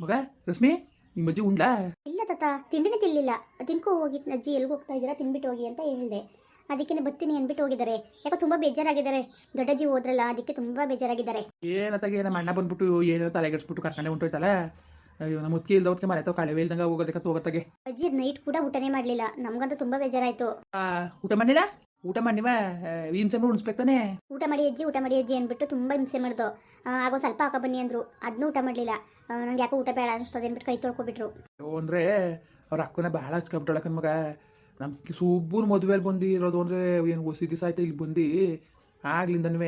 ಮಗ ರಶ್ಮಿ ನಿಮ್ಮ ಅಜ್ಜಿ ಉಂಡ್ಲಾ? ಇಲ್ಲ ತಾತ ತಿಂಡಿನೇ ತಿನ್ನಲಿಲ್ಲ ತಿನ್ಕೋ ಹೋಗಿ ಅಜ್ಜಿ ಎಲ್ಲಿಗೆ ಹೋಗ್ತಾ ಇದ್ದೀರಾ ತಿನ್ಬಿಟ್ಟು ಹೋಗಿ ಅಂತ ಹೇಳಿದೆ. ಅದಕ್ಕೆ ಬರ್ತೀನಿ ಅಂದ್ಬಿಟ್ಟು ಹೋಗಿದ್ದಾರೆ. ಯಾಕೋ ತುಂಬಾ ಬೇಜಾರಾಗಿದ್ದಾರೆ. ದೊಡ್ಡಜ್ಜಿ ಹೋದ್ರಲ್ಲ ಅದಕ್ಕೆ ತುಂಬಾ ಬೇಜಾರಾಗಿದ್ದಾರೆ. ಏನತ್ತಾಗೆ ನಮ್ಮ ಅಣ್ಣ ಬಂದ್ಬಿಟ್ಟು ಏನೋ ತಲೆಗೆಡ್ಸ್ಬಿಟ್ಟು ಕರ್ಕೊಂಡೆ ಹೊಂಟೋಯ್ತಲ್ಲ? ಅಯ್ಯೋ ನಮ್ಮ ಮುತ್ತಿ ಇಲ್ದ ಮನೆ ತಾವು ಕಳೆವೆ ಇಲ್ದಂಗ ಹೋಗೋದಕ್ಕೆ ಹೋಗತ್ತಾಗೆ ಅಜ್ಜಿ ನೈಟ್ ಕೂಡ ಊಟನೇ ಮಾಡಲಿಲ್ಲ. ನಮಗಂತೂ ತುಂಬಾ ಬೇಜಾರಾಯ್ತು. ಆ, ಊಟ ಮಾಡಿಲ್ಲ ಊಟ ಮಾಡಿವ? ಹಿಂಸೆ ಉಣಿಸ್ಬೇಕು ತಾನೆ? ಊಟ ಮಾಡಿ ಅಜ್ಜಿ ಊಟ ಮಾಡಿ ಅಜ್ಜಿ ಅಂದ್ಬಿಟ್ಟು ತುಂಬ ಹಿಂಸೆ ಮಾಡ್ದು. ಆಗೋ ಸ್ವಲ್ಪ ಹಾಕೋ ಬನ್ನಿ ಅಂದರು. ಅದನ್ನೂ ಊಟ ಮಾಡಲಿಲ್ಲ. ನಂಗೆ ಯಾಕೋ ಊಟ ಬೇಡ ಅನ್ಸ್ತದೆ ಅಂದ್ಬಿಟ್ಟು ಕೈ ತೊಳ್ಕೊಬಿಟ್ರು. ಅಂದ್ರೆ ಅಂದರೆ ಅವ್ರ ಅಕ್ಕನ ಬಹಳ ಹಚ್ಕೊಂಬಿಟ್ಟಳಕನ್ ಮಗ. ನಮ್ ಸುಬ್ಬನ ಮದುವೆಯಲ್ಲಿ ಬಂದು ಇರೋದು ಅಂದ್ರೆ ಏನು ಹೊಸ ದಿವಸ ಆಯ್ತು ಇಲ್ಲಿ ಬಂದು? ಆಗ್ಲಿಂದನೂ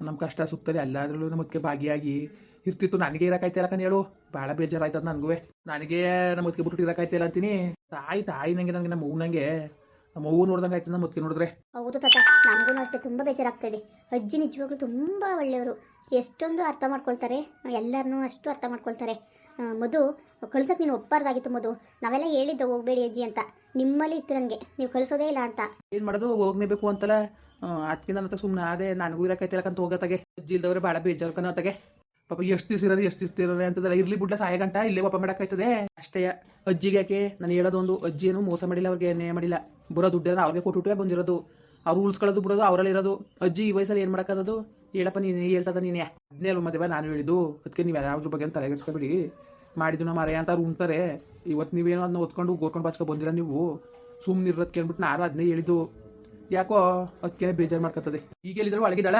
ನಮ್ಮ ಕಷ್ಟ ಸುತ್ತಲ್ಲಿ ಎಲ್ಲಾದ್ರಲ್ಲೂ ನಮ್ಮಕ್ಕೆ ಭಾಗಿಯಾಗಿ ಇರ್ತಿತ್ತು. ನನಗೆ ಇರೋಕಾಯ್ತಿಲ್ಲ ಹೇಳು. ಭಾಳ ಬೇಜಾರಾಯ್ತದ ನನಗೂ ನನಗೆ ನಮ್ಮ ಮುದ್ಕೆ ಬಿಟ್ಟು ಇರೋಕಾಯ್ತಿಲ್ಲ ಅಂತೀನಿ. ತಾಯಿ ತಾಯಿ ನಂಗೆ ನನಗೆ ನಮ್ಮ ಊನಂಗೆ ನಂಗೆ ನಮ್ಮ ಅವ್ವ ನೋಡ್ದಂಗೆ ಆಯ್ತು ನಮ್ಮ ಅಕ್ಕಿ ನೋಡಿದ್ರೆ. ಹೌದು ತಾತ ನಮಗೂ ಅಷ್ಟೇ ತುಂಬ ಬೇಜಾರಾಗ್ತಾ ಇದೆ ಅಜ್ಜಿ ನಿಜವಾಗ್ಲೂ ತುಂಬ ಒಳ್ಳೆಯವರು. ಎಷ್ಟೊಂದು ಅರ್ಥ ಮಾಡ್ಕೊಳ್ತಾರೆ ಎಲ್ಲರನ್ನೂ ಅಷ್ಟು ಅರ್ಥ ಮಾಡ್ಕೊಳ್ತಾರೆ. ಆ, ಮಧು ಕಳ್ಸಕ್ಕೆ ನೀನು ಒಪ್ಪಾರ್ದಾಗಿತ್ತು ಮಧು. ನಾವೆಲ್ಲ ಹೇಳಿದ್ದೆ ಹೋಗಬೇಡಿ ಅಜ್ಜಿ ಅಂತ. ನಿಮ್ಮಲ್ಲಿ ಇತ್ತು ನನಗೆ ನೀವು ಕಳಿಸೋದೇ ಇಲ್ಲ ಅಂತ. ಏನು ಮಾಡೋದು ಹೋಗ್ನೇಬೇಕು ಅಂತಲ್ಲ. ಅದಕ್ಕೆ ನನ್ನ ಹತ್ರ ಸುಮ್ಮನೆ ಅದೇ ನನಗೂ ಇರೋಕೈತಿಲ್ಲಕಂತ ಹೋಗತ್ತಾಗೆ ಅಜ್ಜಿ ಇಲ್ದವ್ರೆ ಭಾಳ ಬೇಜಾರು ಕನ್ನೋತ್ತಾಗೆ ಪಾಪ ಎಷ್ಟು ದಿವಸ ಇರೋದು ಎಷ್ಟು ದಿವಸ ಇರೋದು ಅಂತದಲ್ಲ ಇರ್ಲಿ ಬಿಡ್ಲ, ಸಾಯ ಗಂಟ. ಇಲ್ಲೇ ಪಾಪ ಮಾಡೋಕ್ಕಾಯ್ತದೆ. ಅಷ್ಟೇ, ಅಜ್ಜಿಗೆ ಯಾಕೆ? ನಾನು ಹೇಳೋದೊಂದು ಅಜ್ಜಿ ಏನು ಮೋಸ ಮಾಡಿಲ್ಲ, ಅವ್ರಿಗೆ ನೇ ಮಾಡಿಲ್ಲ. ಬರೋ ದುಡ್ಡೆಲ್ಲ ಅವ್ರಿಗೆ ಕೊಟ್ಟುಟೇ ಬಂದಿರೋದು. ಅವ್ರು ಕಳೆದು ಬಿಡೋದು, ಅವರಲ್ಲಿ ಇರೋದು. ಅಜ್ಜಿ ಈ ವಯಸ್ಸಲ್ಲಿ ಏನು ಮಾಡೋಕ್ಕಾಗೋದು ಹೇಳಪ್ಪ, ನೀನು ಹೇಳ್ತದ ನೀನೇ? ಅದನ್ನೇ ಅಲ್ವ ಮದುವೆ ನಾನು ಹೇಳಿದ್ದು. ಅದಕ್ಕೆ ನೀವು ಯಾವ್ದ್ರ ಬಗ್ಗೆ ತಲೆಗೆಡ್ಸ್ಕೊಬೇಡಿ ಮಾಡಿದ್ದು ನಮ್ಮ ಮರೆ ಅಂತ ಅವ್ರು ಉಣ್ತಾರೆ. ಇವತ್ತು ನೀವೇನೋ ಅದನ್ನ ಓದ್ಕೊಂಡು ಗೋರ್ಕೊಂಡು ಬಾಚ್ಕೊ ಬಂದಿರ ನೀವು. ಸುಮ್ಮನೆ ಇರೋದು ಕೇಳ್ಬಿಟ್ಟು ನಾನು ಅದನ್ನೇ ಹೇಳಿದ್ದು. ಯಾಕೋ ಅದಕ್ಕೆ ಬೇಜಾರು ಮಾಡ್ಕೊತದೆ ಈಗ ಹೇಳಿದ್ರು ಒಳಗಿದ್ದಾಳ?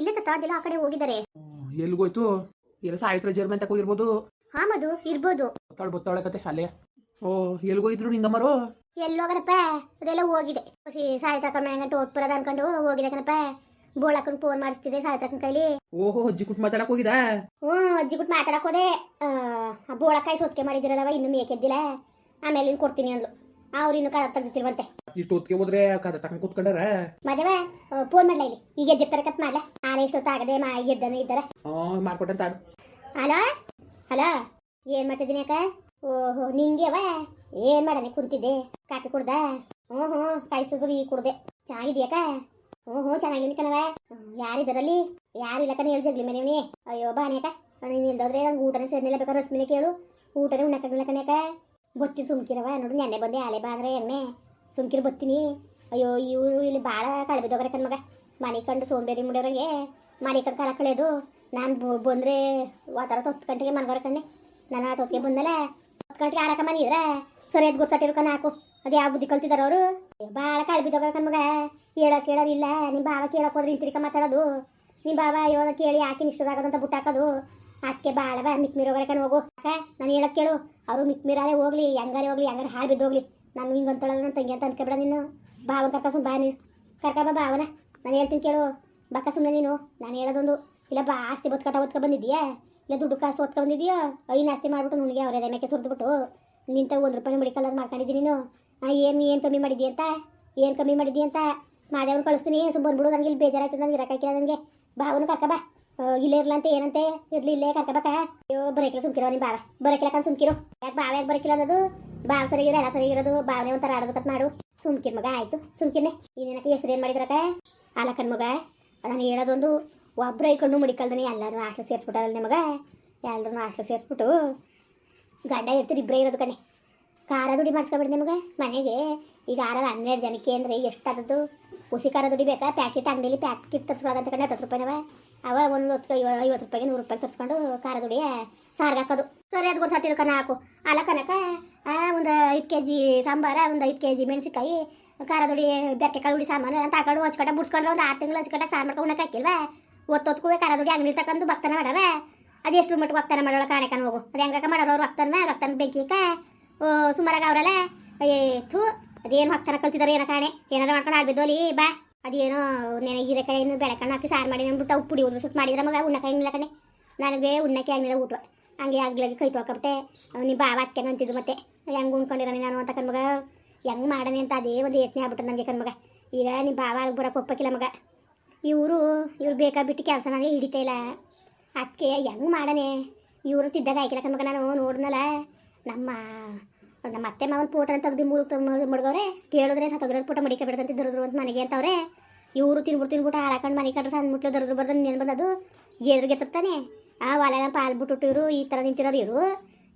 ಇಲ್ಲ ತಾತ ಆ ಕಡೆ ಹೋಗಿದ್ದಾರೆ. ಎಲ್ಲಿಗೋಯ್ತು ಎಲ್ಲ ಸಾಯಿತ್ರ ಜರ್ಮನ್ ತಕ ಹೋಗಿರ್ಬೋದು? ಹಾ ಮದು ಇರ್ಬೋದು. ಬತ್ತಾಳ ಬತ್ತಾಳ ಕತೆ ಅಲ್ಲೇ. ಓ ಎಲ್ಲಿಗೋಗಿದ್ರು ನಿಂಗಮ್ಮರು ಎಲ್ಲೋಗನಪ್ಪ ಅದೆಲ್ಲ ಹೋಗಿದೆ. ಹೊಸಿ ಸಾಯ್ತಕ್ಕ ಟೋಟ್ ಅನ್ಕೊಂಡು ಹೋಗಿದೆ ಕಣಪ್ಪ. ಬೋಳಕನ್ ಫೋನ್ ಮಾಡಿಸ್ತಿದೆ ಸಾಯ್ತಕ್ಕನ ಕೈಲಿ. ಓಹೋ ಅಜ್ಜಿ ಕುಟ್ ಮಾತಾಡಕ್ ಹೋಗಿದ ಹ್ಞೂ ಅಜ್ಜಿ ಕುಟ್ ಮಾತಾಡಕ್ ಹೋದೆ. ಆ ಬೋಳಕಾಯಿ ಸೊತ್ಕೆ ಮಾಡಿದಿರಲ್ಲವ ಇನ್ನು ಮೇಕೆದ್ದಿಲ್ಲ ಆಮೇಲೆ ಇನ್ನು ಕೊಡ್ತೀನಿ ಅಂದ್ಲು. ಅವ್ರು ಇನ್ನು ಕದ ತೆಗ್ದಿರ್ವಂತೆ ಇಷ್ಟು ಹೋದ್ರೆ ಕಾದ ತಕೊಂಡ್ ಕೂತ್ಕೊಂಡಾರ? ಮದುವೆ ಫೋನ್ ಮಾಡ್ಲಾ ಇಲ್ಲಿ? ಈಗ ಎದ್ದಿರ್ತಾರೆ ಕತ್ ಮಾಡ್ಲಾ? ಎಷ್ಟೊತ್ತು ಆಗದೆ ಮಾ ಈಗ ಎದ್ದನು ಇದ್ದಾರೆ? ಮಾಡ್ಕೊಟ್ಟಂತ ಹಲೋ? ಹಲೋ? ಏನ್ ಮಾಡ್ತಿದ್ದೀನಿ ಅಕ್ಕ? ಓಹೋ ನಿಂಗೆವ ಏನ್ ಮಾಡನೆ ಕುಂತಿದ್ದೆ? ಕಾಫಿ ಕುಡ್ದ? ಹ್ಞೂ ಹ್ಞೂ ಕಾಯಿಸಿದ್ರು ಈಗ ಕುಡ್ದೆ. ಚೆನ್ನಾಗಿದ್ಯಾಕ ಹ್ಞೂ ಹ್ಞೂ ಚೆನ್ನಾಗಿವ್ನಿ ಕಣವ ಯಾರಿದ್ದಾರಲ್ಲಿ ಯಾರು ಇಲ್ಲ ಕಣ ಹೇಳು ಜಗ್ಲಿ ಮನೆಯವನಿ ಅಯ್ಯೋ ಬಾಣ್ಯಾಕ ನೀನು ಇಲ್ದೋದ್ರೆ ನಂಗೆ ಊಟನೇ ಸೇರ್ನಿಲ್ಲ ಬೇಕಾದ್ರೆ ರಶ್ಮಿನೇ ಕೇಳು. ಊಟನೇ ಉಣ್ಣಕ್ಕಾಗಲ್ಲ ಅಕ್ಕ. ಬತ್ತಿ ಸುಮ್ಕಿರವ ನೋಡು ನೆನ್ನೆ ಬಂದೆ ಆಲೆ ಬಾದ್ರೆ ಎಣ್ಣೆ. ಸುಮ್ಕಿರು ಬತ್ತೀನಿ. ಅಯ್ಯೋ ಇವರು ಇಲ್ಲಿ ಭಾಳ ಕಳ್ಬಿದ್ದೋಗ್ರೆ ಕಣ್ಮಗ ಮನೆ ಕಂಡು ಸೋಂಬೇರಿ ಮುಡಿಯೋರಿಗೆ ಮನೆ ಕಂಡು ಕಾಲ ಕಳೆಯೋದು ನಾನು ಬಂದರೆ ವಾತಾವರಣ ಹತ್ತು ಗಂಟೆಗೆ ಮನ್ಗೋರ ಕಣ್ಣೆ. ನಾನು ಆ ತೊತ್ತಿಗೆ ಬಂದಲ್ಲ ಹತ್ತು ಗಂಟೆಗೆ ಆರಕ ಮನೆ ಇದ್ರೆ ಸರಿಯಾದ ಗುರ್ಸಟ್ಟಿರು ನಾಕು. ಅದು ಯಾವ ಬುದ್ಧಿ ಕಲ್ತಿದಾರ ಅವರು? ಭಾಳ ಕಾಳು ಬಿದ್ದೋಗ ನಮಗ ಹೇಳೋ ಕೇಳೋದಿಲ್ಲ ನಿಮ್ಮ ಬಾವ ಕೇಳೋಕೆ ಹೋದ್ರೆ ಇಂತಿರಿಕ ಮಾತಾಡೋದು. ನಿಮ್ಮ ಬಾವ ಇವಾಗ ಕೇಳಿ ಯಾಕೆ ಇಷ್ಟದಾಗದಂತ ಬುಟ್ಟಾಕೋದು ಅಕ್ಕೆ ಭಾಳ ಬಾ ಮಿಕ್ಮಿರೋಗರೆ ಕಣ್ ಹೋಗು. ಅಕ್ಕ ನಾನು ಹೇಳೋದು ಕೇಳು. ಅವರು ಮಿಕ್ಮಿರಾರೆ ಹೋಗ್ಲಿ, ಹೆಂಗಾರೆ ಹೋಗ್ಲಿ, ಹೆಂಗಾರೆ ಹಾಳು ಬಿದ್ದೋಗ್ಲಿ. ನಾನು ಹಿಂಗೆ ಅಂತಳೋದು ನನ್ನ ತಂಗಿ ಅಂತ ಅನ್ಕೊಬೇಡ ನೀನು. ಬಾವನ ಕರ್ಕ ಸುಮ್ಮ ಬಾ ನೀನು. ಕರ್ಕ ಬಾ ಬಾವನ. ನಾನು ಹೇಳ್ತೀನಿ ಕೇಳು. ಬಕ್ಕ ಸುಮ್ಮನೆ ನೀನು. ನಾನು ಹೇಳೋದೊಂದು. ಇಲ್ಲ ಬಾ, ಆಸ್ತಿ ಬತ್ಕಟ ಒತ್ಕೊ ಬಂದಿದ್ಯಾ ಇಲ್ಲ ದುಡ್ಡು ಕಾಸು ಒತ್ಕೊ ಬಂದಿದ್ಯಾ ಐನು ಆಸ್ತಿ ಮಾಡ್ಬಿಟ್ಟು ನನಗೆ ಅವ್ರ ಎದೆಮೇಕೆ ಸುರಿದ್ಬಿಟ್ಟು. ನಿಂತ ಒಂದು ರೂಪಾಯಿ ಮೆಡಿಕಲ್ ಅದು ಮಾಡ್ಕೊಂಡಿದ್ದೀನಿ ನೀನು. ಏನು ಏನು ಕಮ್ಮಿ ಮಾಡಿದ್ದಿ ಅಂತ? ಏನು ಕಮ್ಮಿ ಮಾಡಿದ್ದಿ ಅಂತ? ಮಾದೇವನ್ ಕಳಿಸ್ತೀನಿ. ಸುಮ್ ಬಂದ್ಬಿಡು, ನನಗೆ ಇಲ್ಲಿ ಬೇಜಾರಾಯ್ತು, ನನಗೆ ಇರಕ್ಕಾಗಿಲ್ಲ ನನಗೆ. ಭಾವನು ಕರ್ಕಬ ಇಲ್ಲೇ ಅಂತ, ಏನಂತೆ? ಇರ್ಲಿ, ಇಲ್ಲೇ ಕರ್ಕಬಾಕ ಅಯ್ಯೋ, ಬರಕಿಲ್ಲ, ಸುಮ್ಕಿರೋ ನಿಮ್ಮ ಬಾವ. ಬರಕಿಲ್ಲ ಕಂದ್ ಸುಮ್ಕಿರೋ. ಯಾಕೆ ಬಾವ, ಯಾಕೆ ಬರಕಿಲ್ಲ ಅನ್ನೋದು? ಬಾವ ಸರಿಗಿರೋ ಎಲ್ಲ ಸರಿಗಿರೋದು ಭಾವನೆ ಒಂಥರ ಆಡೋದು ಕತ್ ಮಾಡು. ಸುಮ್ಕಿರ್ ಮಗ, ಆಯ್ತು. ಸುಮ್ಕಿರ್ನೆ. ಇನ್ನೇನಕ್ಕೆ, ಹೆಸರು ಏನು ಮಾಡಿದ್ರಕ್ಕ? ಕಣ್ ಮಗ. ನಾನು ಹೇಳೋದೊಂದು ಒಬ್ಬರ ಕಣ್ಣು ಮಡಿಕಲ್ದನೆ ಎಲ್ಲರೂ ಆಶ್ಲು ಸೇರಿಸ್ಬಿಟ್ಟಾರಲ್ಲ ನಿಮಗ? ಎಲ್ಲರೂ ಹಾಸ್ಟೆಲ್ ಸೇರಿಸ್ಬಿಟ್ಟು ಗಂಡ ಇರ್ತೀರಿ ಇಬ್ಬರೇ ಇರೋದು ಕಣೆ. ಖಾರ ದುಡಿ ಮಾಡಿಸ್ಕೊಬಿಡಿ ನಿಮಗೆ. ಮನೆಗೆ ಈಗ ಆರ ಹನ್ನೆರಡು ಜನಕ್ಕೆ ಅಂದರೆ ಎಷ್ಟಾದದ್ದು ಹುಸಿ ಖಾರ ದುಡಿಬೇಕಾ? ಪ್ಯಾಕೆಟ್ ಅಂಗಡಿಲಿ ಪ್ಯಾಕೆಟ್ ತರಿಸ್ಕೊಳ್ಳೋದಂತ ಕಣೆ ಹತ್ತು ರೂಪಾಯಿನವ. ಅವ ಒಂದು ಹೊತ್ತು, ಐವ, ಐವತ್ತು ರೂಪಾಯಿಗೆ ನೂರು ರೂಪಾಯಿ ತರಿಸ್ಕೊಂಡು ಖಾರ ದುಡಿಯ ಸಾರ್ಗೆ ಹಾಕೋದು. ಸರಿ ಅದು ಗೊತ್ತಾಟಿರೋ ಕಣ ಹಾಕು. ಅಲ್ಲ ಕನಕ ಒಂದು ಐದು ಕೆ ಜಿ ಸಾಂಬಾರ, ಒಂದು ಐದು ಕೆ ಜಿ ಮೆಣಸಿಕಾಯಿ ಖಾರ ದುಡಿ ಬೆಕ್ಕೆ ಕಾಳು ಉಡಿ ಸಾಮಾನು ಅಂತ ಹಾಕೊಂಡು ಹಚ್ಕಟ್ಟ ಬಿಡ್ಸ್ಕೊಂಡ್ರೆ ಒಂದು ಆರು ತಿಂಗಳು ಹಚ್ಕಟ್ಟ ಸಾರು ಮಾಡ್ಕೊಂಡು ಹಾಕಿಲ್ವಾ? ಒತ್ತೊತ್ಕುವೆ ಖಾರ ದುಡಿ ಅಂಗಡಿ ತಕ್ಕಂದು ಭಕ್ತನ ಮಾಡಾರ ಅದೆಷ್ಟು ಮಟ್ಟಿಗೆ ಭಕ್ತನ ಮಾಡೋಳ ಕಾಣ ಹೋಗು. ಅದು ಹೆಂಗಕ ಮಾಡೋರು ಅವ್ರು ರಕ್ತನ ರಕ್ತನ ಬೆಂಕಿಕ ಸುಮಾರಾಗ ಅವರಲ್ಲ, ಏ, ಥೂ, ಅದೇನು ಭಕ್ತನ ಕಲ್ತಿದಾರೆ ಏನೋ ಕಾಣೆ. ಏನಾದ್ರು ಮಾಡ್ಕೊಂಡು ಆಡ್ಬಿದ್ದೋಲಿ ಬಾ. ಅದೇನೋ ನೆನೆ ಹೀರೆಕಾಯಿ ಏನು ಬೆಳಕಣ್ಣ ಹಾಕಿ ಸಾರು ಮಾಡಿ ಅಂದ್ಬಿಟ್ಟು ಉಪ್ಪು ಪುಡಿ ಉದ್ರ ಸುಟ್ಟು ಮಾಡಿದ್ರೆ ಮಗ ಉಣ್ಣಕ್ಕೆ ಹಂಗಿಲ್ಲ ಕಣೆ. ನನಗೆ ಉಣ್ಣಕ್ಕೆ ಆಗಿಲ್ಲ ಊಟ. ಹಂಗೆ ಆಗ್ಲಾಗಿ ಕೈ ತೊಳ್ಕೊಬಿಟ್ಟೆ. ನಿಮ್ಮ ಬಾವ ಅಕ್ಕ ಅಂತಿದ್ದು ಮತ್ತೆ. ಹೆಂಗೆ ಉಣ್ಕೊಂಡಿರಾನೆ ನಾನು ಅಂತ ಕಣ್ಮಗ ಹೆಂಗೆ ಮಾಡನೆ ಅಂತ ಅದೇ ಒಂದು ಯತ್ನೆ ಆಗ್ಬಿಟ್ಟು ನನಗೆ ಕಣ್ಮಗ ಈಗ ನಿಮ್ಮ ಬಾವ ಬರೋಕೆ ಒಪ್ಪಕ್ಕಿಲ್ಲ ಮಗ. ಇವರು, ಇವ್ರು ಬೇಕಾ ಬಿಟ್ಟು ಕೆಲಸ ನನಗೆ ಹಿಡಿತಾ ಇಲ್ಲ. ಅದಕ್ಕೆ ಹೆಂಗೆ ಮಾಡನೆ? ಇವರು ತಿದ್ದಾಗ ಹಾಕಿಲ್ಲ ಕಣ್ಮಗ ನಾನು ನೋಡಿದ್ನಲ್ಲ, ನಮ್ಮ ಮತ್ತೆ ಮಾವನ ಪೋಟನ ತೆಗ್ದು ಮುಳುಗ್ ಮಡ್ಗವ್ರೆ ಕೇಳಿದ್ರೆ ಸತ್ತೋದ್ರೆ ಪೋಟ ಮಡಿಕೆ ಬಿಡದಂತ ದರದ್ರು ಅಂತ ಮನೆಗೆ ಅಂತವ್ರೆ. ಇವರು ತಿನ್ಬಿಟ್ಟು ತಿನ್ಬಿಟ್ಟು ಹಾರಾಕೊಂಡು ಮನೆ ಕಟ್ರೆ ಸಣ್ಣ ಮುಟ್ಲು ದರದ್ರು ಬರ್ದು ನೆನ್ ಬಂದದು ಗೇದ್ರಿಗೆ ತಾನೆ ಆ ಒಲೆನ ಪಾಲ್ ಬಿಟ್ಟು ಇವರು ಈ ಥರ ನಿಂತಿರೋರು ಇವರು.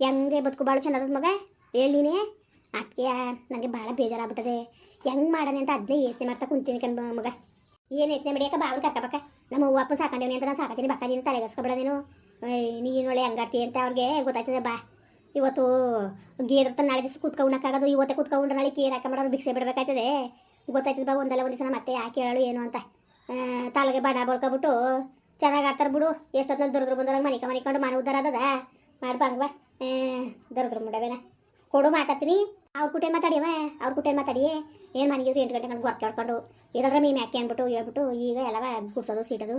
ಹೆಂಗೆ ಬದುಕು ಭಾಳ ಚೆನ್ನಾದ ಮಗ? ಹೇಳಿ ನೀನೇ? ಅದಕ್ಕೆ ನನಗೆ ಭಾಳ ಬೇಜಾರಾಗ್ಬಿಟ್ಟದೆ. ಹೆಂಗೆ ಮಾಡೋಣ ಅಂತ ಅದನ್ನೇ ಯೋಚನೆ ಮಾಡ್ತಾ ಕುಂತೀನಿ ಕಣ್ ಮಗ. ಏನು ಯೋಚನೆ ಮಾಡಿ ಯಾಕೆ ಬಾವನ್ ಕರ್ಕಬೇಕ ನಮ್ಮ ಅವ್ವ ಅಪ್ಪ ಸಾಕೊಂಡೇನಿ ಅಂತ ನಾನು ಸಾಕತ್ತೀನಿ. ಬಕ್ಕ ನೀನು ತಲೆಗೆಸ್ಕೊಬೇಡ ನೀನು ಒಳ್ಳೆ ಹಂಗಾಡ್ತಿ ಅಂತ ಅವ್ರಿಗೆ ಗೊತ್ತಾಯ್ತದೆ ಬಾ. ಇವತ್ತು ಗೇದ್ರ ನಾಳೆ ದಿವಸ ಕೂತ್ಕೊಂಡು ಉಣ್ಣಕ್ಕಾಗೋದು ಇವತ್ತೇ ಕೂತ್ಕೊಂಡ್ರೆ ನಾಳೆ ಕೇರ್ ಹಾಕೊಂಬಿಡೋರು ಭಿಕ್ಷೆ ಬಿಡಬೇಕಾಯ್ತದೆ. ಗೊತ್ತಾಯ್ತದ ಒಂದಲ್ಲ ಒಂದು ದಿವಸ ಮತ್ತೆ ಯಾಕೆ ಹೇಳು ಏನು ಅಂತ. ತಾಲಗೆ ಬಡ ಬಳ್ಕೊಬಿಟ್ಟು ಚೆನ್ನಾಗಿ ಆಡ್ತಾರೆ ಬಿಡು. ಎಷ್ಟೊತ್ತಿನಲ್ಲಿ ದರದ್ರು ಬಂದಾಗ ಮನಿಕ ಮನಿಕೊಂಡು ಮನೆ ಉದ್ದಾರ ಅದದ ಮಾಡ್ಬಂಗ್ವಾ ದರದ್ರು ಮುಡವೇನ. ಕೊಡು, ಮಾತಾಡ್ತೀನಿ. ಅವ್ರ ಕುಟೆ ಮಾತಾಡಿಯವ? ಅವ್ರ ಕುಟೆ ಮಾತಾಡಿ ಏನು ಮನೆಗಿದ್ರು ಎಂಟು ಗಂಟೆ ಗಂಟೆ ಗೊರ್ಕೆ ಹೊಡ್ಕೊಂಡು ಇದ್ರ ಮೀ ಮ್ಯಾಕೆ ಅಂದ್ಬಿಟ್ಟು ಹೇಳ್ಬಿಟ್ಟು ಈಗ ಎಲ್ಲವ ಗುಡ್ಸೋದು, ಸೀಟೋದು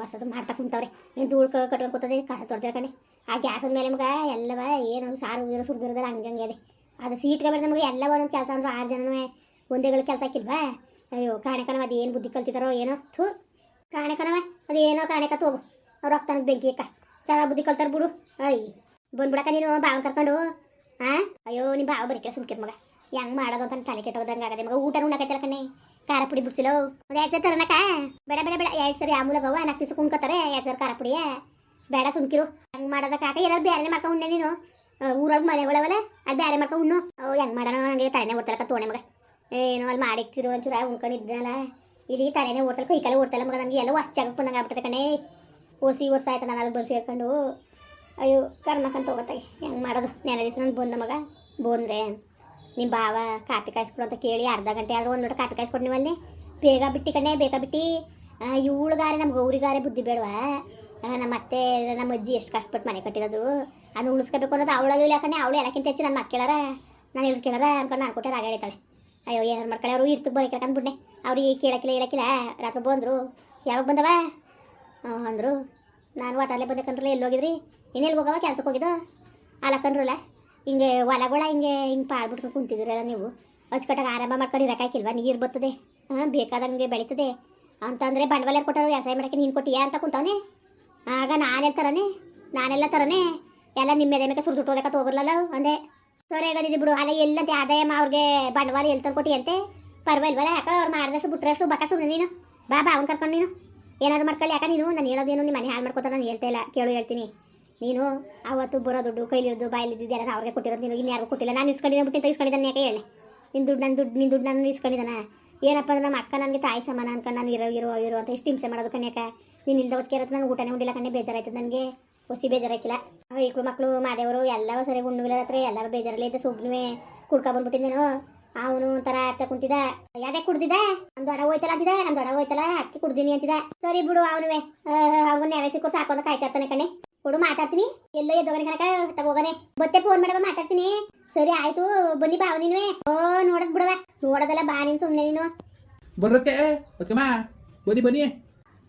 ಹೊಸದು ಮಾಡ್ತಾ ಕುಂತವ್ರೆ. ಏನು ಧೂಳು ಕಟ್ಕೊಂಡು ಕೂತದೆ ಕಸ ತೊಡ್ದಿರ್ಕಣೆ ಆ ಗ್ಯಾಸದ ಮೇಲೆ ನಮ್ಗೆ ಎಲ್ಲವ ಏನು ಸಾರು ಇರೋ ಸುರಿದಿರೋದಲ್ಲ ಹಂಗೆ ಹಂಗೆ ಅದೇ. ಅದು ಸೀಟ್ ಬೇಡ ನಮಗೆ ಎಲ್ಲ ಒಂದೊಂದು ಕೆಲಸ ಅಂದ್ರೆ ಆರು ಜನನೂ ಒಂದೇಗಳ ಕೆಲಸ ಹಾಕಿಲ್ವಾ? ಅಯ್ಯೋ, ಕಾಣೆಕನವ ಅದು ಏನು ಬುದ್ಧಿ ಕಲ್ತಿದ್ದಾರೋ ಏನೋ? ಥೂ, ಕಾಣೆಕನವ, ಅದು ಏನೋ ಕಾಣೆಕ ತೋಗು ಅವ್ರು ಹೋಗ್ತಾನೆ ಬೆಂಕಿ ಅಕ್ಕ ಚೆನ್ನಾಗಿ ಬುದ್ಧಿ ಕಲ್ತಾರ ಬಿಡು. ಅಯ್ಯ ಬಂದ್ಬಿಡಕ್ಕ ನೀನು ಬಾವು ಕರ್ಕೊಂಡು. ಆ? ಅಯ್ಯೋ ನಿಮ್ಮ ಬಾವು ಬರೀಕೆ ಸುಮ್ಕಿರ್ ಮಗ. ಹೆಂಗ್ ಮಾಡೋದು ಅಂತ ತಲೆ ಕೆಟ್ಟೋದಂಗೆ ಆಗದೆ ಮಗ. ಊಟ ಉಣ್ಣಕೈತಲ್ಲ ಕಣ್ಣೆ. ಖಾರ ಪುಡಿ ಬಿಡ್ಸಿಲೋ. ಒಂದು ಎರಡು ಸರಿ ತರನಕ ಬೇಡ ಬೇಡ ಬೇಡ. ಎರಡು ಸರಿ ಆಮೂಲಗವ ನಾಲ್ಕು ದಿವಸ ಕುಣ್ಕೋತಾರೆ ಎರಡು ಸರಿ ಖಾರ ಪುಡಿಯ. ಬೇಡ ಸುಮ್ಕಿರು. ಹಂಗೆ ಕಾಕ ಎಲ್ಲ ಬೇರೆ ಮಾಡ್ಕೊ ಉಣ್ಣೆ ನೀನು. ಊರಾಗ ಮನೆಗಳವಲ್ಲ ಅದು ಬೇರೆ ಮಾಡ್ಕೊ ಉಣ್ಣು. ಹೆಂಗೆ ಮಾಡೋಣ ನನಗೆ ತಲೆನೇ ಓಡ್ತಲಕ್ಕ ತೋಣೆ ಮಗ. ಏನೋ ಅಲ್ಲಿ ಮಾಡಿಕ್ತಿರು ಒಂಚೂರ ಉಣ್ಕೊಂಡಿದ್ದಲ್ಲ ಇಲ್ಲಿ ತಲೆನೇ ಓಡ್ತಲ್ಲ ಕೈ ಕಾಲು ಓಡ್ತಲ್ಲ ಮಗ, ನನಗೆ ಎಲ್ಲ ಹೊಸ ಜಾಗಕ್ಕೆ ಬಂದಂಗೆ ಆಗ್ಬಿಟ್ಟದೆ ಕಣೆ. ಓಸಿ ವರ್ಷ ಆಯ್ತು ನಾನು ಅಲ್ಲಿ ಬಂದು ಸೇರ್ಕೊಂಡು. ಅಯ್ಯೋ ಕರ್ಮಕ್ಕಂತ ಹೋಗತ್ತಾಗೆ. ಹೆಂಗೆ ಮಾಡೋದು? ನೆನೆ ದಿವಸ ನಾನು ಬಂದ ಮಗ. ಬಂದ್ರೆ ನಿಮ್ಮ ಬಾವ ಕಾಪಿ ಕಾಯಿಸ್ಕೊಡು ಅಂತ ಕೇಳಿ ಅರ್ಧ ಗಂಟೆ ಆದರೂ ಒಂದು ಲೋಟ ಕಾಪಿ ಕಾಯಿಸ್ಕೊಡು ಬೇಗ ಬಿಟ್ಟಿ ಕಣೆ, ಬೇಗ ಬಿಟ್ಟು. ಇವಳುಗಾರೆ ನಮ್ಮ ಗೌರಿಗಾರೆ ಬುದ್ಧಿ ಬೇಡವಾ? ನಮ್ಮ ಅತ್ತೆ ನಮ್ಮ ಅಜ್ಜಿ ಎಷ್ಟು ಕಷ್ಟಪಟ್ಟು ಮನೆ ಕಟ್ಟಿರೋದು. ಅದು ಉಳಿಸ್ಕೋಬೇಕು ಅನ್ನೋದು ಅವಳಲ್ಲೂ ಇಲ್ಲ ಕಣೆ, ಅವಳು ಎಲ್ಲಕ್ಕಿಂತ ಹೆಚ್ಚು ನನ್ನ ಮಕ್ಕಳ ನಾನು ಇವ್ರು ಕೇಳಾರ ಅನ್ಕೊಂಡು ನಾನು ಕೊಟ್ಟೆ ರಾಗ ಹೇಳ್ತಾಳೆ. ಅಯ್ಯೋ ಏನಾರು ಮಾಡ್ಕೊಳ್ಳಿ ಅವರು? ಇರ್ತಕ್ಕೆ ಬರೋಕೆ ಅವ್ರು ಅವ್ರಿಗೆ ಕೇಳಕ್ಕಿಲ್ಲ, ಹೇಳಕ್ಕಿಲ್ಲ. ರಾತ್ರಿ ಬಂದರು. ಯಾವಾಗ ಬಂದವ? ಅಂದರು. ನಾನು ವಾತಾವರಣ ಬಂದೆ ಕಣ್ರಲ್ಲ ಎಲ್ಲಿ ಹೋಗಿದ್ರಿ? ಇನ್ನೆಲ್ಲಿ ಹೋಗವ? ಕೆಲ್ಸಕ್ಕೆ ಹೋಗಿದ್ದು? ಅಲ್ಲ ಕಣ್ರಲ್ಲ ಹಿಂಗೆ ಹೊಲಗಳ ಹಿಂಗೆ ಹಿಂಗೆ ಪಾಡ್ಬಿಟ್ಕೊಂಡು ಕುಂತಿದ್ದೀರಲ್ಲ ನೀವು. ಅಚ್ಚುಕಟ್ಟಾಗಿ ಆರಂಭ ಮಾಡ್ಕೊಂಡು ಇರೋಕ್ಕಾಗಿಲ್ವಾ ನೀರು ಬರ್ತದೆ. ಹಾಂ, ಬೇಕಾದಂಗೆ ಬೆಳೀತದೆ. ಅಂತಂದರೆ ಬಂಡವಾಳ ಕೊಟ್ಟರು ಕೊಟ್ಟಾರು? ವ್ಯವಸಾಯ ಮಾಡೋಕ್ಕೆ ನೀನು ಕೊಟ್ಟಿಯಾ ಅಂತ ಕುಂತವನೆ. ಆಗ ನಾನೆಲ್ಲ ತರನೆ? ನಾನೆಲ್ಲ ತರನೆ? ಎಲ್ಲ ನಿಮ್ಮ ಮೇಲೆ ಮೇಲೆ ಸುರಿದು ಹೋಗಕ್ಕೆ ಹೋಗಿರಲ್ಲ ಅಂದೆ. ಸರಿ ಆಗದಿದ್ದು ಬಿಡು. ಅಲ್ಲ ಎಲ್ಲಂತೆ ಆದಾಯ ಅವ್ರಿಗೆ ಬಂಡವಾಳ ಎಲ್ಲಿ ತಂದ್ಕೊಟ್ಟಿ ಅಂತೆ ಪರವಾಗಿಲ್ವಲ್ಲ ಯಾಕೆ ಅವ್ರು ಮಾಡಿದಷ್ಟು ಬಿಟ್ರಷ್ಟು ಬಕ ಸುಮ್ಮನೆ ನೀನು. ಬಾ ಬಾ, ಅವ್ನು ಕರ್ಕೊಂಡು ನೀನು. ಏನಾದ್ರು ಮಾಡ್ಕೊಳ್ಳಿ ಯಾಕೆ ನೀನು? ನಾನು ಹೇಳೋದೇನು ನಿಮ್ಮ ಮನೆ ಹಾಳು ಮಾಡ್ಕೋತ ನಾನು ಹೇಳ್ತಾ ಇಲ್ಲ. ಕೇಳು, ಹೇಳ್ತೀನಿ. ನೀನು ಅವತ್ತು ಬರೋ ದುಡ್ಡು, ಕೈಲಿರೋದು ಬಾಯಲ್ಲಿದ್ದಿದ್ದೆಲ್ಲ ನಾನು ಅವ್ರಿಗೆ ಕೊಟ್ಟಿರೋದು ನೀನು. ಇನ್ಯಾರಿಗೂ ಕೊಟ್ಟಿಲ್ಲ. ನಾನು ಇಸ್ಕೊಂಡಿದ್ದೆ ಬಿಟ್ಟು ಇಸ್ಕೊಂಡಿದ್ದಾನೆ ಯಾಕೆ ಹೇಳಿ? ನಿನ್ನ ದುಡ್ಡು ನನ್ನ ದುಡ್ಡು ನಿನ್ನ ದುಡ್ಡು ನಾನು ಇಸ್ಕೊಂಡಿದ್ದಾನೆ? ಏನಪ್ಪ ಅಂದ್ರೆ ನಮ್ಮ ಅಕ್ಕ ನನಗೆ ತಾಯಿ ಸಮಾನ ಅನ್ಕೊಂಡು ನಾನು ಇರೋ ಇರೋ ಇರೋ ಅಂತ ಇಷ್ಟು ಹಿಂಸೆ ಮಾಡೋದು ಕಣ್ಯಾಕ? ನೀನು ಇಲ್ದ ಹೊತ್ತಿಗೆ ಇರತ್ತೆ ನಾನು ಊಟನೇ ಉಂಡಿಲ್ಲ ಕಣ್ಣೆ ಬೇಜಾರಾಯ್ತದೆ ನನಗೆ. ಹೊಸಿ ಬೇಜಾರಾಕಿಲ್ಲ ಈಕ್ಳು ಮಕ್ಕಳು ಮಾದೇವರು ಎಲ್ಲ ಸರಿ ಉಣ್ಣುವಿಲ್ಲ ಹತ್ರ ಎಲ್ಲ ಬೇಜಾರಲ್ಲಿ ಇದ್ದ ಸುಗ್ನುವೆ. ಕುಡ್ಕೊ ಬಂದ್ಬಿಟ್ಟಿದ್ದೇನು. ಅವನು ಒಂಥರ ಅರ್ಥ ಕುಂತಿದ ಯಾವ್ದೇ ಕುಡ್ದಿದ ನಮ್ ದೊಡ ಹೋಯ್ತಲ್ಲ ಅಂತಿದ ನಮ್ ದೊಡ ಹೋಯ್ತಲ್ಲ, ಅಕ್ಕಿ ಕುಡ್ದಿನಿ ಅಂತಿದ ಸರಿ ಬಿಡು ಅವನುವೆ. ಅವನ್ನ ಯಾವೇ ಸಿಕ್ಕೋ ಸಾಕು ಅಂತ ಕಾಯ್ತಾ ಇರ್ತಾನೆ ಕಣೆ. ಕೊಡು, ಮಾತಾಡ್ತೀನಿ. ಎಲ್ಲೋ ಎದ್ದೋಗನೆ ಕಣಕ ತಗೋಗನೆ ಮತ್ತೆ ಫೋನ್ ಮಾಡವ ಮಾತಾಡ್ತೀನಿ. ಸರಿ, ಆಯ್ತು. ಬನ್ನಿ ಬಾ ಅವನಿನ್ವೆ ಓ, ನೋಡದ್ ಬಿಡವ ನೋಡೋದಲ್ಲ ಬಾ ನೀನು ಸುಮ್ಮನೆ ನೀನು. ಬರುತ್ತೆ ಬನ್ನಿ ಬನ್ನಿ.